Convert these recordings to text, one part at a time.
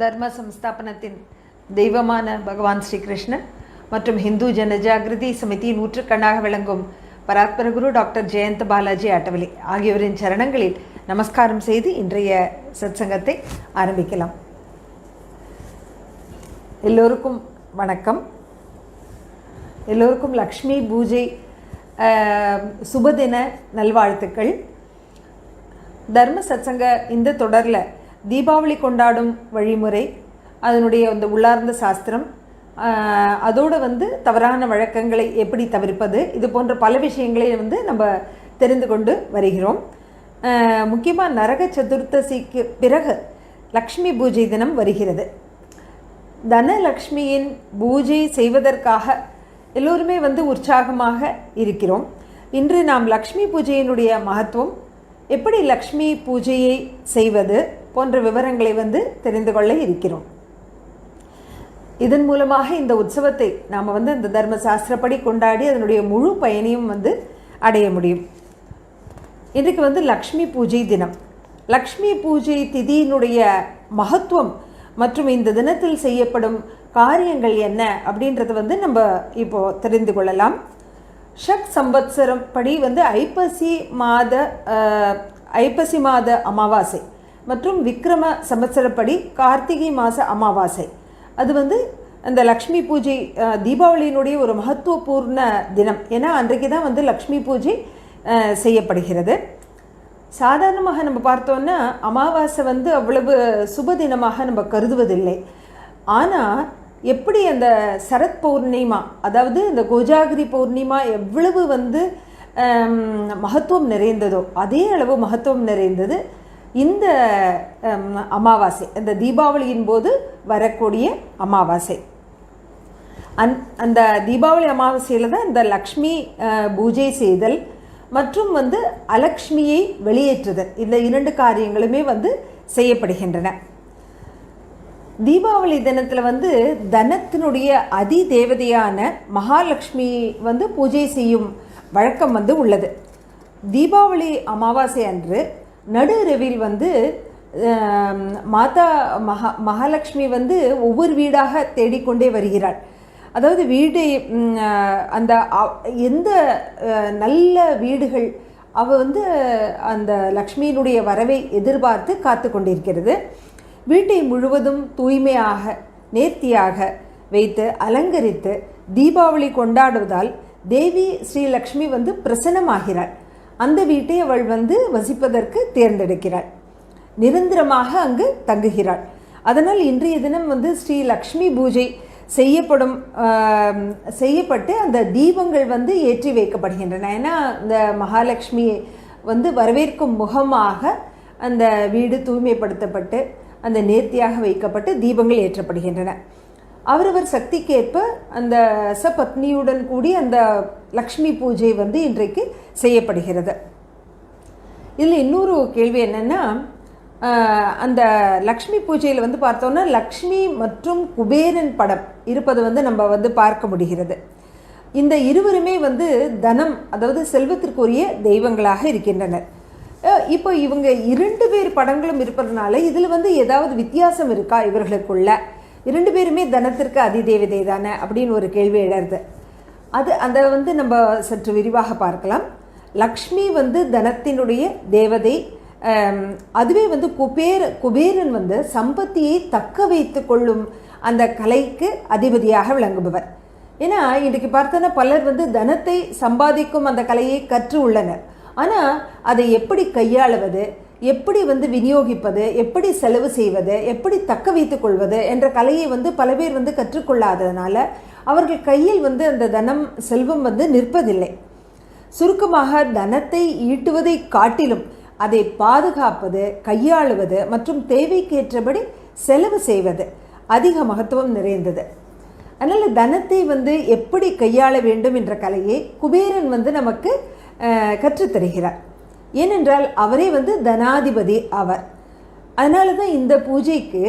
தர்ம சம்ஸ்தாபனத்தின் தெய்வமான பகவான் ஸ்ரீகிருஷ்ணன் மற்றும் ஹிந்து ஜனஜாகிருதி சமிதியின் ஊற்றுக்கண்ணாக விளங்கும் பராத்பர குரு டாக்டர் ஜெயந்த் பாலாஜி அட்டவலி ஆகியோரின் சரணங்களில் நமஸ்காரம் செய்து இன்றைய சத்சங்கத்தை ஆரம்பிக்கலாம். எல்லோருக்கும் வணக்கம். எல்லோருக்கும் லக்ஷ்மி பூஜை சுபதின நல்வாழ்த்துக்கள். தர்ம சத்சங்க இந்த தொடரில் தீபாவளி கொண்டாடும் வழிமுறை அதனுடைய அந்த உள்ளார்ந்த சாஸ்திரம் அதோடு வந்து தவறான வழக்கங்களை எப்படி தவிர்ப்பது இது போன்ற பல விஷயங்களை வந்து நம்ம தெரிந்து கொண்டு வருகிறோம். முக்கியமாக நரக சதுர்த்தசிக்கு பிறகு லக்ஷ்மி பூஜை தினம் வருகிறது. தனலக்ஷ்மியின் பூஜை செய்வதற்காக எல்லோருமே வந்து உற்சாகமாக இருக்கிறோம். இன்று நாம் லக்ஷ்மி பூஜையினுடைய மகத்துவம் எப்படி லக்ஷ்மி பூஜையை செய்வது போன்ற விவரங்களை வந்து தெரிந்து கொள்ள இருக்கிறோம். இதன் மூலமாக இந்த உற்சவத்தை நாம் வந்து இந்த தர்ம சாஸ்திரப்படி கொண்டாடி அதனுடைய முழு பயனையும் வந்து அடைய முடியும். இன்றைக்கு வந்து லக்ஷ்மி பூஜை தினம். லக்ஷ்மி பூஜை திதியினுடைய மகத்துவம் மற்றும் இந்த தினத்தில் செய்யப்படும் காரியங்கள் என்ன அப்படின்றத வந்து நம்ம இப்போது தெரிந்து கொள்ளலாம். ஷக் சம்பத்சரம் படி வந்து ஐப்பசி மாத ஐப்பசி மாத அமாவாசை. மற்றும் விக்ரம சம்பத்சரப்படி கார்த்திகை மாத அமாவாசை. அது வந்து அந்த லக்ஷ்மி பூஜை தீபாவளியினுடைய ஒரு மகத்துவபூர்ண தினம். ஏன்னா அன்றைக்கு தான் வந்து லக்ஷ்மி பூஜை செய்யப்படுகிறது. சாதாரணமாக நம்ம பார்த்தோன்னா அமாவாசை வந்து அவ்வளவு சுப தினமாக நம்ம கருதுவதில்லை. ஆனால் எப்படி அந்த சரத் பௌர்ணிமா அதாவது இந்த கோஜாகிரி பௌர்ணிமா எவ்வளவு வந்து மகத்துவம் நிறைந்ததோ அதே அளவு மகத்துவம் நிறைந்தது. இந்த அமாவாசை இந்த தீபாவளியின் போது வரக்கூடிய அமாவாசை. அந் அந்த தீபாவளி அமாவாசையில் தான் இந்த லக்ஷ்மி பூஜை செய்தல் மற்றும் வந்து அலக்ஷ்மியை வெளியேற்றுதல். இந்த இரண்டு காரியங்களுமே வந்து செய்யப்படுகின்றன. தீபாவளி தினத்தில் வந்து தனத்தினுடைய அதி தேவதையான மகாலட்சுமி வந்து பூஜை செய்யும் வழக்கம் வந்து உள்ளது. தீபாவளி அமாவாசை அன்று நடுரவில் வந்து மாதா மகா மகாலட்சுமி வந்து ஒவ்வொரு வீடாக தேடிக்கொண்டே வருகிறாள். அதாவது வீடு அந்த அ- எந்த நல்ல வீடுகள் அவ வந்து அந்த லக்ஷ்மியினுடைய வரவை எதிர்பார்த்து காத்து கொண்டிருக்கிறது. வீட்டை முழுவதும் தூய்மையாக நேர்த்தியாக வைத்து அலங்கரித்து தீபாவளி கொண்டாடுவதால் தேவி ஸ்ரீ லக்ஷ்மி வந்து பிரசன்னமாகிறாள். அந்த வீட்டை அவள் வந்து வசிப்பதற்கு தேர்ந்தெடுக்கிறாள். நிரந்தரமாக அங்கு தங்குகிறாள். அதனால் இன்றைய தினம் வந்து ஸ்ரீ லக்ஷ்மி பூஜை செய்யப்படும் செய்யப்பட்டு அந்த தீபங்கள் வந்து ஏற்றி வைக்கப்படுகின்றன. ஏன்னா இந்த மகாலட்சுமியை வந்து வரவேற்கும் முகமாக அந்த வீடு தூய்மைப்படுத்தப்பட்டு அந்த நேர்த்தியாக வைக்கப்பட்டு தீபங்கள் ஏற்றப்படுகின்றன. அவரவர் சக்திக்கேற்ப அந்த சபத்னியுடன் கூடி அந்த லக்ஷ்மி பூஜை வந்து இன்றைக்கு செய்யப்படுகிறது. இதில் இன்னொரு கேள்வி என்னென்னா அந்த லக்ஷ்மி பூஜையில் வந்து பார்த்தோன்னா லக்ஷ்மி மற்றும் குபேரன் படம் இருப்பது வந்து நம்ம வந்து பார்க்க முடிகிறது. இந்த இருவருமே வந்து தனம் அதாவது செல்வத்திற்குரிய தெய்வங்களாக இருக்கின்றனர். இப்போ இவங்க இரண்டு பேர் படங்களும் இருப்பதனால இதில் வந்து ஏதாவது வித்தியாசம் இருக்கா இவர்களுக்குள்ள? இரண்டு பேருமே தனத்திற்கு அதிதேவதை தானே? அப்படின்னு ஒரு கேள்வி எழுது. அது அதை வந்து நம்ம சற்று விரிவாக பார்க்கலாம். லக்ஷ்மி வந்து தனத்தினுடைய தேவதை அதுவே வந்து குபேர குபேரன் வந்து சம்பத்தியை தக்க வைத்து கொள்ளும் அந்த கலைக்கு அதிபதியாக விளங்குபவர். ஏன்னா இன்றைக்கு பார்த்தோன்னா பலர் வந்து தனத்தை சம்பாதிக்கும் அந்த கலையை கற்று உள்ளனர். ஆனால் அதை எப்படி கையாளுவது எப்படி வந்து விநியோகிப்பது எப்படி செலவு செய்வது எப்படி தக்க வைத்து கொள்வது என்ற கலையை வந்து பல பேர் வந்து கற்றுக்கொள்ளாததுனால அவர்கள் கையில் வந்து அந்த தனம் செல்வம் வந்து நிற்பதில்லை. சுருக்கமாக தனத்தை ஈட்டுவதை காட்டிலும் அதை பாதுகாப்பது கையாளுவது மற்றும் தேவைக்கேற்றபடி செலவு செய்வது அதிக மகத்துவம் நிறைந்தது. அதனால் தனத்தை வந்து எப்படி கையாள வேண்டும் என்ற கலையை குபேரன் வந்து நமக்கு கற்றுத்தருகிறார். ஏனென்றால் அவரே வந்து தனாதிபதி அவர் அதனால தான் இந்த பூஜைக்கு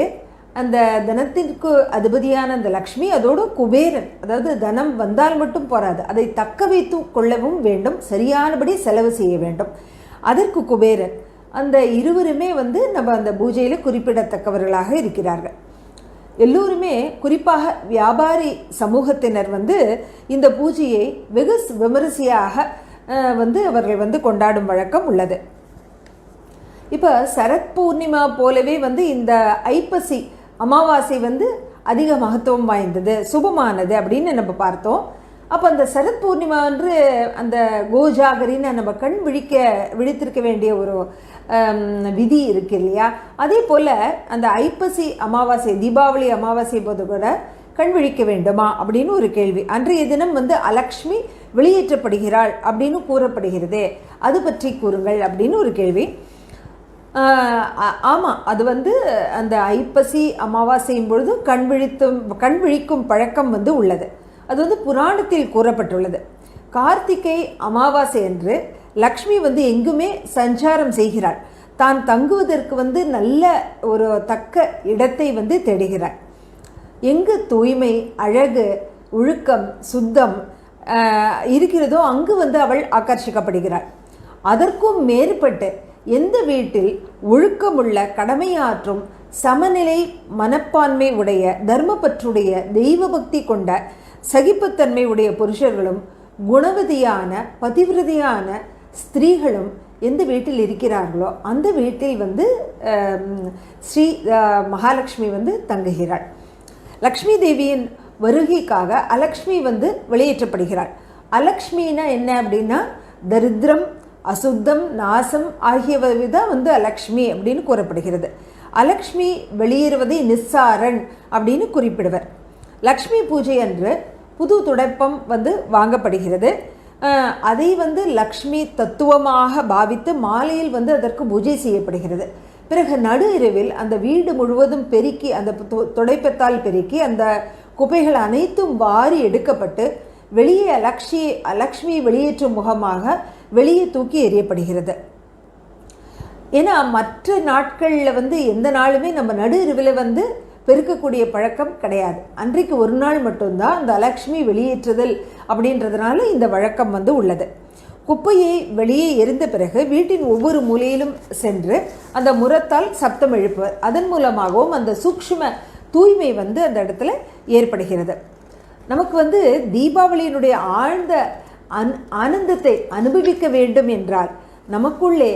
அந்த தனத்திற்கு அதிபதியான அந்த லக்ஷ்மி அதோடு குபேரன் அதாவது தனம் வந்தால் மட்டும் போராது அதை தக்க வைத்து கொள்ளவும் வேண்டும் சரியானபடி செலவு செய்ய வேண்டும். அதற்கு குபேரன் அந்த இருவருமே வந்து நம்ம அந்த பூஜையில் குறிப்பிடத்தக்கவர்களாக இருக்கிறார்கள். எல்லோருமே குறிப்பாக வியாபாரி சமூகத்தினர் வந்து இந்த பூஜையை வெகு விமரிசையாக வந்து அவர்கள் வந்து கொண்டாடும் வழக்கம் உள்ளது. இப்போ சரத் பூர்ணிமா போலவே வந்து இந்த ஐப்பசி அமாவாசை வந்து அதிக மகத்துவம் வாய்ந்தது சுபமானது அப்படின்னு நம்ம பார்த்தோம். அப்போ அந்த சரத் பூர்ணிமா என்று அந்த கோஜாகரின்னு நம்ம கண் விழிக்க விழித்திருக்க வேண்டிய ஒரு விதி இருக்கு இல்லையா? அதே போல் அந்த ஐப்பசி அமாவாசை தீபாவளி அமாவாசை போது கூட கண் விழிக்க வேண்டுமா அப்படின்னு ஒரு கேள்வி. அன்றைய தினம் வந்து அலக்ஷ்மி வெளியேற்றப்படுகிறாள் அப்படின்னு கூறப்படுகிறதே. அது பற்றி கூறுங்கள் அப்படின்னு ஒரு கேள்வி. ஆமாம் அது வந்து அந்த ஐப்பசி அமாவாசையும் பொழுது கண் விழித்தும் கண் விழிக்கும் பழக்கம் வந்து உள்ளது. அது வந்து புராணத்தில் கூறப்பட்டுள்ளது. கார்த்திகை அமாவாசை என்று லக்ஷ்மி வந்து எங்குமே சஞ்சாரம் செய்கிறாள். தான் தங்குவதற்கு வந்து நல்ல ஒரு தக்க இடத்தை வந்து தேடுகிறாள். எங்கு தூய்மை அழகு ஒழுக்கம் சுத்தம் இருக்கிறதோ அங்கு வந்து அவள் ஆக்கர்ஷிக்கப்படுகிறாள் அதற்கும் மேற்பட்டு எந்த வீட்டில் ஒழுக்கமுள்ள கடமையாற்றும் சமநிலை மனப்பான்மை உடைய தர்மப்பற்றுடைய தெய்வ பக்தி கொண்ட சகிப்புத்தன்மை உடைய புருஷர்களும் குணவதியான பதிவிரதியான ஸ்திரீகளும் எந்த வீட்டில் இருக்கிறார்களோ அந்த வீட்டில் வந்து ஸ்ரீ மகாலட்சுமி வந்து தங்குகிறாள். லக்ஷ்மி தேவியின் வருகைக்காக அலக்ஷ்மி வந்து வெளியேற்றப்படுகிறாள். அலக்ஷ்மினா என்ன அப்படின்னா தரித்திரம் அசுத்தம் நாசம் ஆகியவை தான் வந்து அலக்ஷ்மி அப்படின்னு கூறப்படுகிறது. அலக்ஷ்மி வெளியேறுவதை நிஸ்ஸாரன் அப்படின்னு குறிப்பிடுவர். லக்ஷ்மி பூஜை அன்று புது துடைப்பம் வந்து வாங்கப்படுகிறது. அதை வந்து லக்ஷ்மி தத்துவமாக பாவித்து மாலையில் வந்து அதற்கு பூஜை செய்யப்படுகிறது. பிறகு நடு இரவில் அந்த வீடு முழுவதும் பெருக்கி அந்த து- துடைப்பத்தால் பெருக்கி அந்த குப்பைகள் அனைத்தும் வாரி எடுக்கப்பட்டு வெளியே அலக்ஷி அலக்ஷ்மி வெளியேற்றும் முகமாக வெளியே தூக்கி எறியப்படுகிறது. ஏன்னா மற்ற நாட்களில் வந்து எந்த நாளுமே நம்ம நடு இரவில் வந்து பெருக்கக்கூடிய பழக்கம் கிடையாது. அன்றைக்கு ஒரு நாள் மட்டும்தான் அந்த அலக்ஷ்மி வெளியேற்றுதல் அப்படின்றதுனால இந்த வழக்கம் வந்து உள்ளது. குப்பையை வெளியே எரிந்த பிறகு வீட்டின் ஒவ்வொரு மூலையிலும் சென்று அந்த முரத்தால் சப்தம் எழுப்புவர். அதன் மூலமாகவும் அந்த சூக்ஷ்ம தூய்மை வந்து அந்த இடத்துல ஏற்படுகிறது. நமக்கு வந்து தீபாவளியினுடைய ஆழ்ந்த அன் ஆனந்தத்தை அனுபவிக்க வேண்டும் என்றால் நமக்குள்ளே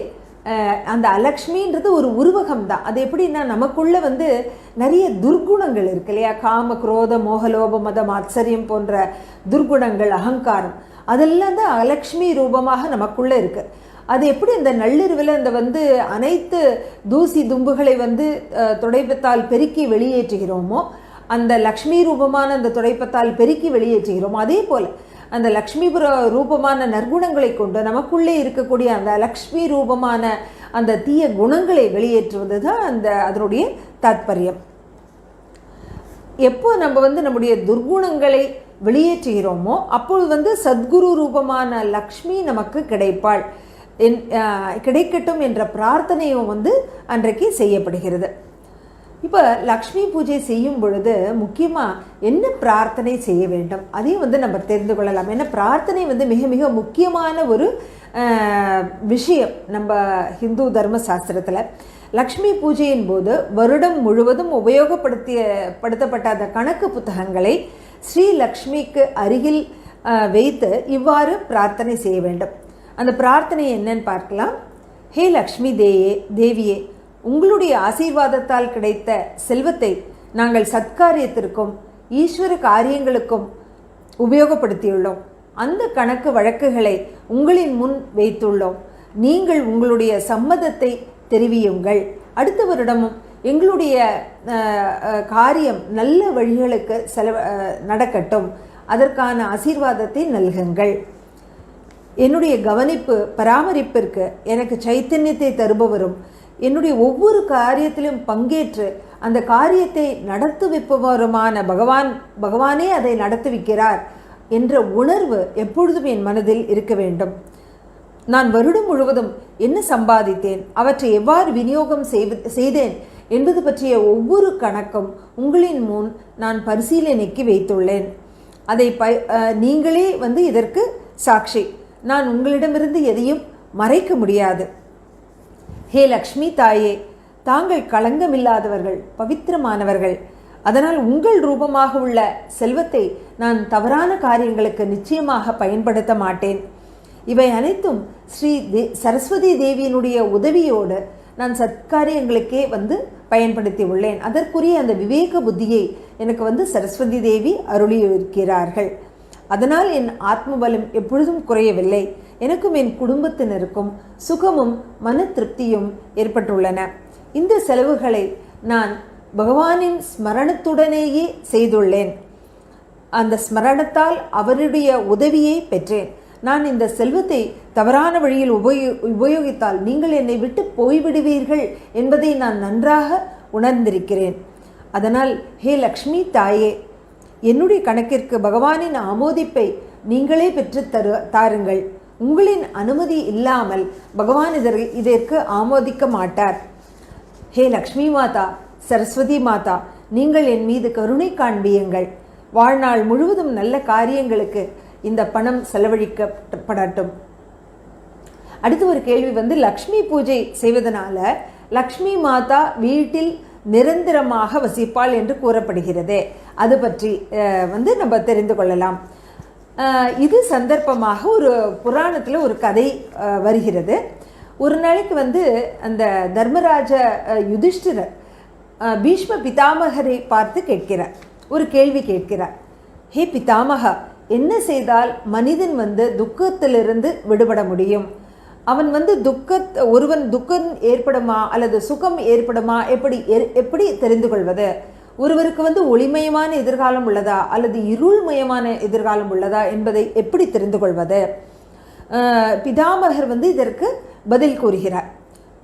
அந்த அலக்ஷ்மின்றது ஒரு உருவகம் தான் அது எப்படின்னா நமக்குள்ளே வந்து நிறைய துர்குணங்கள் இருக்கு இல்லையா? காம குரோத மோகலோப மதம் ஆச்சரியம் போன்ற துர்குணங்கள் அகங்காரம். அதெல்லாம் தான் அலக்ஷ்மி ரூபமாக நமக்குள்ளே இருக்குது அது எப்படி இந்த நள்ளிரவில் இந்த வந்து அனைத்து தூசி தும்புகளை வந்து துடைப்பத்தால் பெருக்கி வெளியேற்றுகிறோமோ அந்த லக்ஷ்மி ரூபமான அந்த துடைப்பத்தால் பெருக்கி வெளியேற்றுகிறோமோ அதே போல் அந்த லக்ஷ்மிபுர ரூபமான நற்குணங்களை கொண்டு நமக்குள்ளே இருக்கக்கூடிய அந்த லக்ஷ்மி ரூபமான அந்த தீய குணங்களை வெளியேற்றுவது தான் அந்த அதனுடைய தாத்பரியம். எப்போ நம்ம வந்து நம்முடைய துர்குணங்களை வெளியேற்றுகிறோமோ அப்பொழுது வந்து சத்குரு ரூபமான லக்ஷ்மி நமக்கு கிடைப்பாள். என் கிடைக்கட்டும் என்ற பிரார்த்தனையும் வந்து அன்றைக்கு செய்யப்படுகிறது. இப்போ லக்ஷ்மி பூஜை செய்யும் பொழுது முக்கியமாக என்ன பிரார்த்தனை செய்ய வேண்டும்? அதையும் வந்து நம்ம தெரிந்து கொள்ளலாம். ஏன்னா பிரார்த்தனை வந்து மிக மிக முக்கியமான ஒரு விஷயம் நம்ம ஹிந்து தர்ம சாஸ்திரத்தில். லக்ஷ்மி பூஜையின் போது வருடம் முழுவதும் உபயோகப்படுத்திய படுத்தப்பட்ட அந்த கணக்கு புத்தகங்களை ஸ்ரீ லக்ஷ்மிக்கு அருகில் வைத்து இவ்வாறு பிரார்த்தனை செய்ய வேண்டும். அந்த பிரார்த்தனை என்னன்னு பார்க்கலாம். ஹே லக்ஷ்மி தேயே தேவியே உங்களுடைய ஆசீர்வாதத்தால் கிடைத்த செல்வத்தை நாங்கள் சத்காரியத்திற்கும் ஈஸ்வர காரியங்களுக்கும் உபயோகப்படுத்தியுள்ளோம். அந்த கணக்கு வழக்குகளை உங்களின் முன் வைத்துள்ளோம். நீங்கள் உங்களுடைய சம்மதத்தை தெரிவியுங்கள். அடுத்த வருடமும் எங்களுடைய காரியம் நல்ல வழிகளுக்கு செலவ நடக்கட்டும். அதற்கான ஆசீர்வாதத்தை நல்குங்கள். என்னுடைய கவனிப்பு பராமரிப்பிற்கு எனக்கு சைத்தன்யத்தை தருபவரும் என்னுடைய ஒவ்வொரு காரியத்திலும் பங்கேற்று அந்த காரியத்தை நடத்துவிப்பவருமான பகவான் பகவானே அதை நடத்துவிக்கிறார் என்ற உணர்வு எப்பொழுதும் என் மனதில் இருக்க வேண்டும். நான் வருடம் முழுவதும் என்ன சம்பாதித்தேன் அவற்றை எவ்வாறு விநியோகம் செய்தேன் என்பது பற்றிய ஒவ்வொரு கணக்கும் உங்களின் முன் நான் பரிசீலனைக்கு வைத்துள்ளேன். அதை ப நீங்களே வந்து இதற்கு சாட்சி. நான் உங்களிடமிருந்து எதையும் மறைக்க முடியாது. ஹே லக்ஷ்மி தாயே தாங்கள் களங்கமில்லாதவர்கள் பவித்திரமானவர்கள். அதனால் உங்கள் ரூபமாக உள்ள செல்வத்தை நான் தவறான காரியங்களுக்கு நிச்சயமாக பயன்படுத்த மாட்டேன். இவை அனைத்தும் ஸ்ரீ தே சரஸ்வதி தேவியினுடைய உதவியோடு நான் சத்காரியங்களுக்கே வந்து பயன்படுத்தி உள்ளேன். அதற்குரிய அந்த விவேக புத்தியை எனக்கு வந்து சரஸ்வதி தேவி அருளியிருக்கிறார்கள். அதனால் என் ஆத்மபலம் எப்பொழுதும் குறையவில்லை. எனக்கும் என் குடும்பத்தினருக்கும் சுகமும் மன திருப்தியும் ஏற்பட்டுள்ளன. இந்த செலவுகளை நான் பகவானின் ஸ்மரணத்துடனேயே செய்துள்ளேன். அந்த ஸ்மரணத்தால் அவருடைய உதவியை பெற்றேன். நான் இந்த செல்வத்தை தவறான வழியில் உபயோ உபயோகித்தால் நீங்கள் என்னை விட்டு போய்விடுவீர்கள் என்பதை நான் நன்றாக உணர்ந்திருக்கிறேன். அதனால் ஹே லக்ஷ்மி தாயே என்னுடைய கணக்கிற்கு பகவானின் ஆமோதிப்பை நீங்களே பெற்று தரு தாருங்கள். உங்களின் அனுமதி இல்லாமல் பகவான் இதற்கு இதற்கு ஆமோதிக்க மாட்டார். ஹே லக்ஷ்மி மாதா சரஸ்வதி மாதா நீங்கள் என் மீது கருணை காண்பியுங்கள். வாழ்நாள் முழுவதும் நல்ல காரியங்களுக்கு இந்த பணம் செலவழிக்கப்படட்டும். அடுத்து ஒரு கேள்வி வந்து லக்ஷ்மி பூஜை செய்வதனால லக்ஷ்மி மாதா வீட்டில் நிரந்தரமாக வசிப்பாள் என்று கூறப்படுகிறது. அது பற்றி அஹ், வந்து நம்ம தெரிந்து கொள்ளலாம். இது சந்தர்ப்பமாக ஒரு புராணத்தில் ஒரு கதை வருகிறது. ஒரு நாளைக்கு வந்து அந்த தர்மராஜ யுதிஷ்டிரர் பீஷ்ம பிதாமகரை பார்த்து கேட்கிறார். ஒரு கேள்வி கேட்கிறார். ஹே பிதாமகா என்ன செய்தால் மனிதன் வந்து துக்கத்திலிருந்து விடுபட முடியும்? அவன் வந்து துக்க ஒருவன் துக்கம் ஏற்படுமா அல்லது சுகம் ஏற்படுமா? எப்படி எப்படி தெரிந்து கொள்வது? ஒருவருக்கு வந்து ஒளிமயமான எதிர்காலம் உள்ளதா அல்லது இருள்மயமான எதிர்காலம் உள்ளதா என்பதை எப்படி தெரிந்து கொள்வது? பிதாமகர் வந்து இதற்கு பதில் கூறுகிறார்.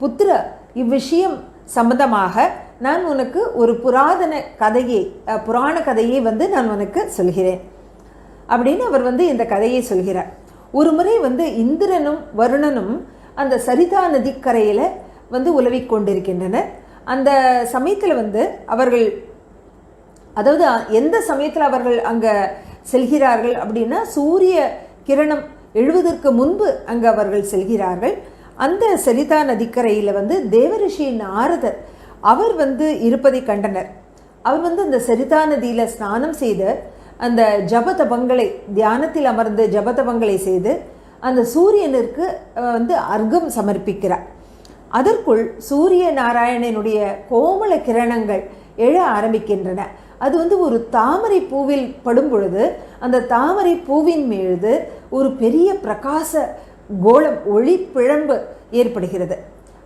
புத்திர இவ்விஷயம் சம்பந்தமாக நான் உனக்கு ஒரு புராதன கதையை புராண கதையை வந்து நான் உனக்கு சொல்கிறேன். அப்படின்னு அவர் வந்து இந்த கதையை சொல்கிறார். ஒரு முறை வந்து இந்திரனும் வருணனும் அந்த சரிதா நதிக்கரையில் வந்து உலவிக் கொண்டிருக்கின்றனர். அந்த சமயத்தில் வந்து அவர்கள் அதாவது எந்த சமயத்தில் அவர்கள் அங்கே செல்கிறார்கள் அப்படின்னா சூரிய கிரணம் எழுவதற்கு முன்பு அங்கே அவர்கள் செல்கிறார்கள். அந்த சரிதா நதிக்கரையில் வந்து தேவரிஷியின் ஆரதர் அவர் வந்து இருப்பதை கண்டனர். அவர் வந்து அந்த சரிதா நதியில் ஸ்நானம் செய்து அந்த ஜபதபங்களை தியானத்தில் அமர்ந்து ஜபதபங்களை செய்து அந்த சூரியனிற்கு வந்து அர்க்கம் சமர்ப்பிக்கிறார். அதற்குள் சூரிய நாராயணனுடைய கோமல கிரணங்கள் எழ ஆரம்பிக்கின்றன. அது வந்து ஒரு தாமரை பூவில் படும் பொழுது அந்த தாமரை பூவின் மீது ஒரு பெரிய பிரகாச கோலம் ஒளி பிழம்பு ஏற்படுகிறது.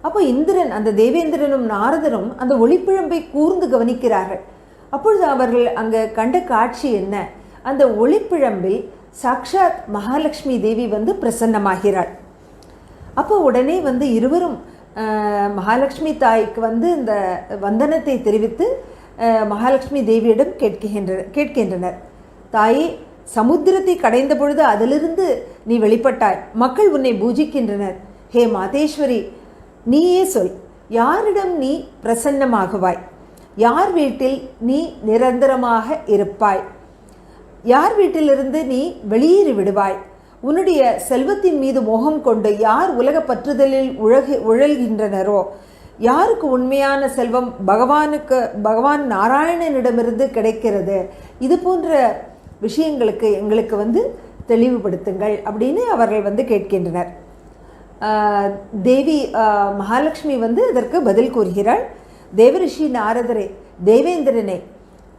அப்போ இந்திரன் அந்த தேவேந்திரனும் நாரதரும் அந்த ஒளிப்பிழம்பை கூர்ந்து கவனிக்கிறார்கள். அப்பொழுது அவர்கள் அங்கே கண்ட காட்சி என்ன? அந்த ஒளிப்பிழம்பில் சாக்ஷாத் மகாலட்சுமி தேவி வந்து பிரசன்னமாகிறாள். அப்போ உடனே வந்து இருவரும் மகாலட்சுமி தாய்க்கு வந்து இந்த வந்தனத்தை தெரிவித்து மகாலட்சுமி தேவியிடம் கேட்கின்ற கேட்கின்றனர். தாயே சமுத்திரத்தை கடைந்த பொழுது அதிலிருந்து நீ வெளிப்பட்டாய். மக்கள் உன்னை பூஜிக்கின்றனர். ஹே மாதேஸ்வரி நீயே சொல். யாரிடம் நீ பிரசன்னமாகுவாய்? யார் வீட்டில் நீ நிரந்தரமாக இருப்பாய்? யார் வீட்டிலிருந்து நீ வெளியேறி விடுவாய்? உன்னுடைய செல்வத்தின் மீது மோகம் கொண்டு யார் உலக பற்றுதலில் உழகு உழல்கின்றனரோ? யாருக்கு உண்மையான செல்வம்? பகவானுக்கு பகவான் நாராயணனிடமிருந்து கிடைக்கிறது. இது போன்ற விஷயங்களுக்கு எங்களுக்கு வந்து தெளிவுபடுத்துங்கள் அப்படின்னு அவர்கள் வந்து கேட்கின்றனர். தேவி மகாலட்சுமி வந்து இதற்கு பதில் கூறுகிறாள். தேவரிஷி நாரதரே தேவேந்திரனே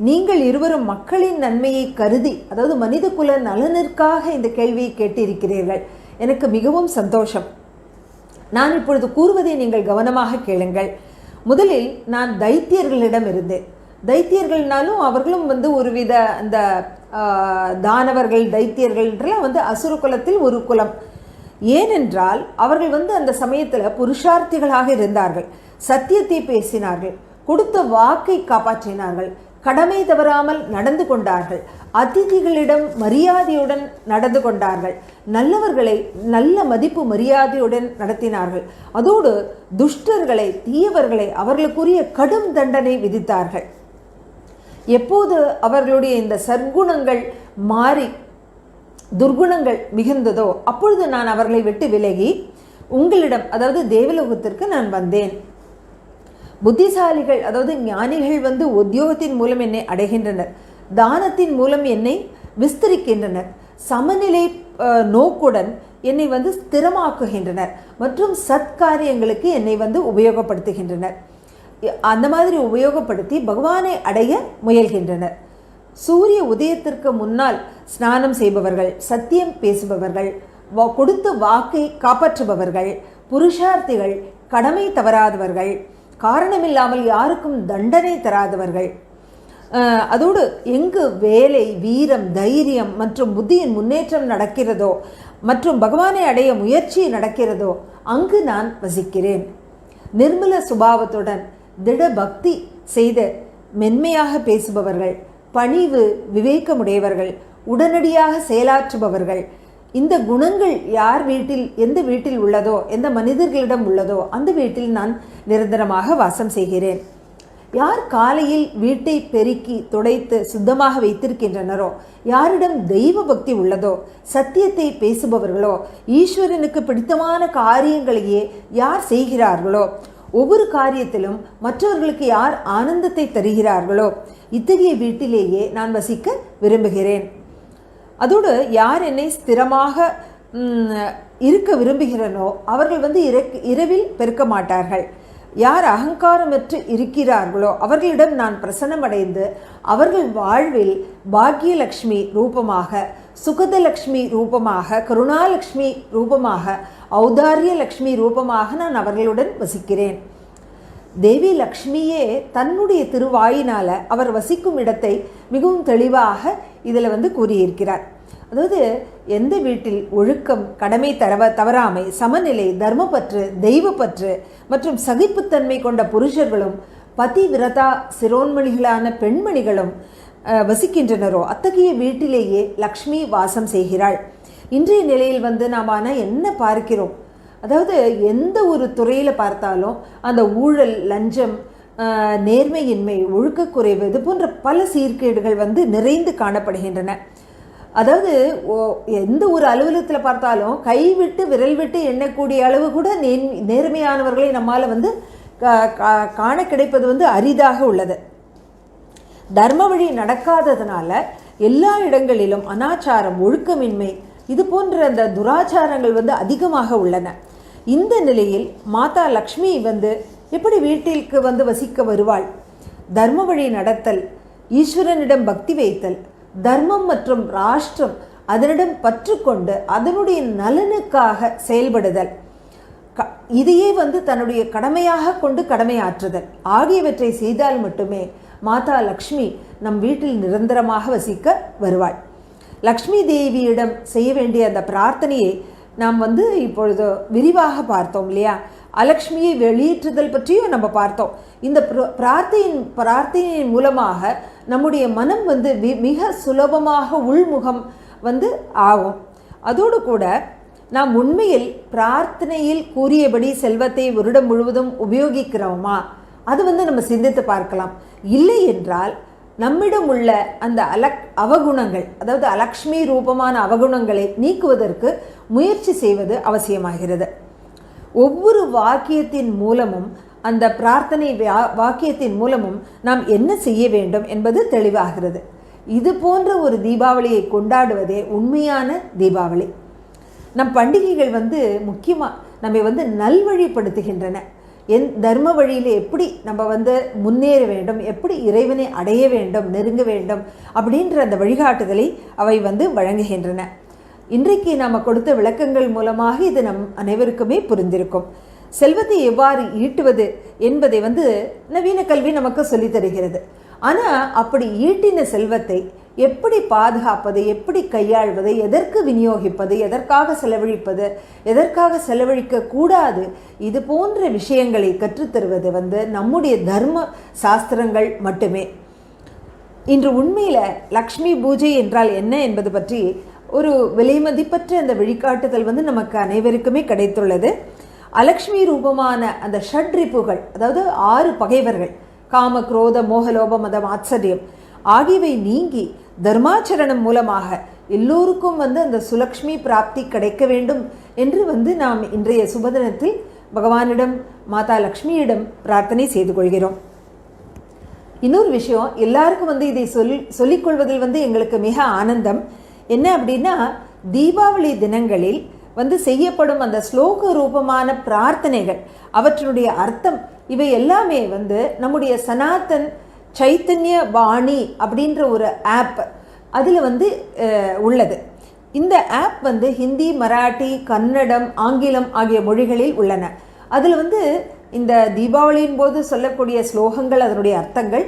நீங்கள் இருவரும் மக்களின் நன்மையை கருதி அதாவது மனித குல நலனிற்காக இந்த கேள்வியை கேட்டிருக்கிறீர்கள். எனக்கு மிகவும் சந்தோஷம். நான் இப்பொழுது கூறுவதை நீங்கள் கவனமாக கேளுங்கள். முதலில் நான் தைத்தியர்களிடம் இருந்தேன் தைத்தியர்கள்னாலும் அவர்களும் வந்து ஒருவித அந்த ஆஹ், தானவர்கள் தைத்தியர்கள்ன்றலாம் வந்து அசுர குலத்தில் ஒரு குலம். ஏனென்றால் அவர்கள் வந்து அந்த சமயத்தில் புருஷார்த்திகளாக இருந்தார்கள் சத்தியத்தை பேசினார்கள் கொடுத்த வாக்கை காப்பாற்றினார்கள் கடமை தவறாமல் நடந்து கொண்டார்கள். அதிதிகளிடம் மரியாதையுடன் நடந்து கொண்டார்கள். நல்லவர்களை நல்ல மதிப்பு மரியாதையுடன் நடத்தினார்கள். அதோடு துஷ்டர்களை தீயவர்களை அவர்களுக்குரிய கடும் தண்டனை விதித்தார்கள். எப்போது அவர்களுடைய இந்த சற்குணங்கள் மாறி துர்குணங்கள் மிகுந்ததோ அப்பொழுது நான் அவர்களை விட்டு விலகி உங்களிடம் அதாவது தேவலோகத்திற்கு நான் வந்தேன். புத்திசாலிகள் அதாவது ஞானிகள் வந்து உத்தியோகத்தின் மூலம் என்னை அடைகின்றனர். தானத்தின் மூலம் என்னை விஸ்தரிக்கின்றனர். சமநிலை நோக்குடன் என்னை வந்து ஸ்திரமாக்குகின்றனர் மற்றும் சத்காரியங்களுக்கு என்னை வந்து உபயோகப்படுத்துகின்றனர். அந்த மாதிரி உபயோகப்படுத்தி பகவானை அடைய முயல்கின்றனர். சூரிய உதயத்திற்கு முன்னால் ஸ்நானம் செய்பவர்கள் சத்தியம் பேசுபவர்கள் வா- கொடுத்த வாக்கை காப்பாற்றுபவர்கள் புருஷார்த்திகள் கடமை தவறாதவர்கள் காரணமில்லாமல் யாருக்கும் தண்டனை தராதவர்கள் அதோடு எங்கு வேலை வீரம் தைரியம் மற்றும் புத்தியின் முன்னேற்றம் நடக்கிறதோ மற்றும் பகவானை அடைய முயற்சி நடக்கிறதோ அங்கு நான் வசிக்கிறேன். நிர்மல சுபாவத்துடன் திட பக்தி செய்த மென்மையாக பேசுபவர்கள் பணிவு விவேகமுடையவர்கள் உடனடியாக செயலாற்றுபவர்கள் இந்த குணங்கள் யார் வீட்டில் எந்த வீட்டில் உள்ளதோ எந்த மனிதர்களிடம் உள்ளதோ அந்த வீட்டில் நான் நிரந்தரமாக வாசம் செய்கிறேன். யார் காலையில் வீட்டை பெருக்கி துடைத்து சுத்தமாக வைத்திருக்கின்றனரோ? யாரிடம் தெய்வ பக்தி உள்ளதோ? சத்தியத்தை பேசுபவர்களோ? ஈஸ்வரனுக்கு பிடித்தமான காரியங்களையே யார் செய்கிறார்களோ? ஒவ்வொரு காரியத்திலும் மற்றவர்களுக்கு யார் ஆனந்தத்தை தருகிறார்களோ? இத்தகைய வீட்டிலேயே நான் வசிக்க விரும்புகிறேன். அதோடு யார் என்னை ஸ்திரமாக இருக்க விரும்புகிறனோ அவர்கள் வந்து இறக் இரவில் பெருக்க மாட்டார்கள். யார் அகங்காரமற்று இருக்கிறார்களோ அவர்களிடம் நான் பிரசன்னமடைந்து அவர்கள் வாழ்வில் பாக்யலக்ஷ்மி ரூபமாக சுகதலக்ஷ்மி ரூபமாக கருணாலக்ஷ்மி ரூபமாக ஔதாரிய லக்ஷ்மி ரூபமாக நான் அவர்களுடன் வசிக்கிறேன். தேவி லக்ஷ்மியே தன்னுடைய திருவாயினால் அவர் வசிக்கும் இடத்தை மிகவும் தெளிவாக இதில் வந்து கூறியிருக்கிறார். அதாவது எந்த வீட்டில் ஒழுக்கம் கடமை தரவ தவறாமை சமநிலை தர்மப்பற்று தெய்வப்பற்று மற்றும் சகிப்புத்தன்மை கொண்ட புருஷர்களும் பதிவிரதா சிரோன்மணிகளான பெண்மணிகளும் வசிக்கின்றனரோ அத்தகைய வீட்டிலேயே லக்ஷ்மி வாசம் செய்கிறாள். இன்றைய நிலையில் வந்து நாம் ஆனால் என்ன பார்க்கிறோம்? அதாவது எந்த ஒரு துறையில் பார்த்தாலும் அந்த ஊழல் லஞ்சம் நேர்மையின்மை ஒழுக்கக்குறைவு இது போன்ற பல சீர்கேடுகள் வந்து நிறைந்து காணப்படுகின்றன. அதாவது ஓ- எந்த ஒரு அலுவலகத்தில் பார்த்தாலும் கைவிட்டு விரல் விட்டு எண்ணக்கூடிய அளவு கூட நே நேர்மையானவர்களை நம்மால் வந்து கா- கா- காண கிடைப்பது வந்து அரிதாக உள்ளது. தர்ம வழி நடக்காததுனால எல்லா இடங்களிலும் அனாச்சாரம் ஒழுக்கமின்மை இது போன்ற அந்த துராச்சாரங்கள் வந்து அதிகமாக உள்ளன. இந்த நிலையில் மாதா லக்ஷ்மி வந்து எப்படி வீட்டிற்கு வந்து வசிக்க வருவாள்? தர்ம வழி நடத்தல் ஈஸ்வரனிடம் பக்தி வைத்தல் தர்மம் மற்றும் ராஷ்டிரம் அதனிடம் பற்றுக்கொண்டு அதனுடைய நலனுக்காக செயல்படுதல். க- இதையே வந்து தன்னுடைய கடமையாக கொண்டு கடமையாற்றுதல். ஆகியவற்றை செய்தால் மட்டுமே மாதா லக்ஷ்மி நம் வீட்டில் நிரந்தரமாக வசிக்க வருவாள். லக்ஷ்மி தேவியிடம் செய்ய வேண்டிய அந்த பிரார்த்தனையை நாம் வந்து இப்பொழுது விரிவாக பார்த்தோம் இல்லையா? அலக்ஷ்மியை வெளியேற்றுதல் பற்றியும் நம்ம பார்த்தோம். இந்த பிரார்த்தையின் பிரார்த்தனையின் மூலமாக நம்முடைய மனம் வந்து மிக சுலபமாக உள்முகம் வந்து ஆகும். அதோடு கூட நாம் உண்மையில் பிரார்த்தனையில் கூறியபடி செல்வத்தை வருடம் முழுவதும் உபயோகிக்கிறோமா? அது வந்து நம்ம சிந்தித்து பார்க்கலாம். இல்லை என்றால் நம்மிடம் உள்ள அந்த அலக் அவகுணங்கள் அதாவது அலக்ஷ்மி ரூபமான அவகுணங்களை நீக்குவதற்கு முயற்சி செய்வது அவசியமாகிறது. ஒவ்வொரு வாக்கியத்தின் மூலமும் அந்த பிரார்த்தனை வா- வாக்கியத்தின் மூலமும் நாம் என்ன செய்ய வேண்டும் என்பது தெளிவாகிறது. இது போன்ற ஒரு தீபாவளியை கொண்டாடுவதே உண்மையான தீபாவளி. நம் பண்டிகைகள் வந்து முக்கியமாக நம்மை வந்து நல்வழிப்படுத்துகின்றன. என் தர்ம வழியில் எப்படி நம்ம வந்து முன்னேற வேண்டும் எப்படி இறைவனை அடைய வேண்டும் நெருங்க வேண்டும் அப்படின்ற அந்த வழிகாட்டுதலை அவை வந்து வழங்குகின்றன. இன்றைக்கு நாம் கொடுத்த விளக்கங்கள் மூலமாக இது நம் அனைவருக்குமே புரிந்திருக்கும். செல்வத்தை எவ்வாறு ஈட்டுவது என்பதை வந்து நவீன கல்வி நமக்கு சொல்லித் தருகிறது. ஆனால் அப்படி ஈட்டின செல்வத்தை எப்படி பாதுகாப்பது எப்படி கையாள்வது எதற்கு விநியோகிப்பது எதற்காக செலவழிப்பது எதற்காக செலவழிக்க கூடாது இது போன்ற விஷயங்களை கற்றுத்தருவது வந்து நம்முடைய தர்ம சாஸ்திரங்கள் மட்டுமே. இன்று உண்மையில் லக்ஷ்மி பூஜை என்றால் என்ன என்பது பற்றி ஒரு விலைமதிப்பற்ற அந்த வழிகாட்டுதல் வந்து நமக்கு அனைவருக்குமே கிடைத்துள்ளது. அலக்ஷ்மி ரூபமான அந்த ஷட்ரிப்புகள் அதாவது ஆறு பகைவர்கள் காம குரோத மோகலோப மதம் ஆச்சரியம் ஆகியவை நீங்கி தர்மாச்சரணம் மூலமாக எல்லோருக்கும் வந்து அந்த சுலக்ஷ்மி பிராப்தி கிடைக்க வேண்டும் என்று வந்து நாம் இன்றைய சுபதினத்தில் பகவானிடம் மாதா லக்ஷ்மியிடம் பிரார்த்தனை செய்து கொள்கிறோம். இன்னொரு விஷயம் எல்லாருக்கும் வந்து இதை சொல்லி சொல்லிக்கொள்வதில் வந்து எங்களுக்கு மிக ஆனந்தம். என்ன அப்படின்னா தீபாவளி தினங்களில் வந்து செய்யப்படும் அந்த ஸ்லோக ரூபமான பிரார்த்தனைகள் அவற்றினுடைய அர்த்தம் இவை எல்லாமே வந்து நம்முடைய சனாதன் சைத்தன்ய வாணி அப்படின்ற ஒரு ஆப் அதில் வந்து உள்ளது. இந்த ஆப் வந்து ஹிந்தி மராட்டி கன்னடம் ஆங்கிலம் ஆகிய மொழிகளில் உள்ளன. அதில் வந்து இந்த தீபாவளியின் போது சொல்லக்கூடிய ஸ்லோகங்கள் அதனுடைய அர்த்தங்கள்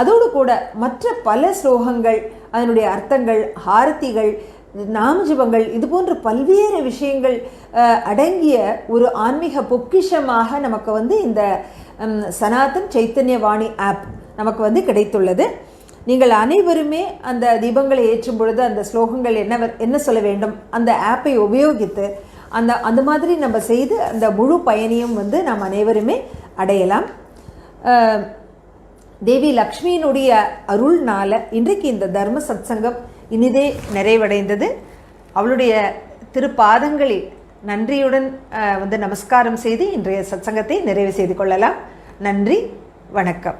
அதோடு கூட மற்ற பல ஸ்லோகங்கள் அதனுடைய அர்த்தங்கள் ஆரத்திகள் நாமஜபங்கள் இது போன்ற பல்வேறு விஷயங்கள் அடங்கிய ஒரு ஆன்மீக பொக்கிஷமாக நமக்கு வந்து இந்த சனாதன் சைத்தன்ய வாணி ஆப் நமக்கு வந்து கிடைத்துள்ளது. நீங்கள் அனைவருமே அந்த தீபங்களை ஏற்றும் பொழுது அந்த ஸ்லோகங்கள் என்ன என்ன சொல்ல வேண்டும் அந்த ஆப்பை உபயோகித்து அந்த அந்த மாதிரி நம்ம செய்து அந்த முழு பயனையும் வந்து நாம் அனைவருமே அடையலாம். தேவி லக்ஷ்மியினுடைய அருள்னால இன்றைக்கு இந்த தர்ம சத்சங்கம் இனிதே நிறைவடைந்தது. அவளுடைய திருப்பாதங்களில் நன்றியுடன் வந்து நமஸ்காரம் செய்து இன்றைய சத்சங்கத்தை நிறைவு செய்து கொள்ளலாம். நன்றி வணக்கம்.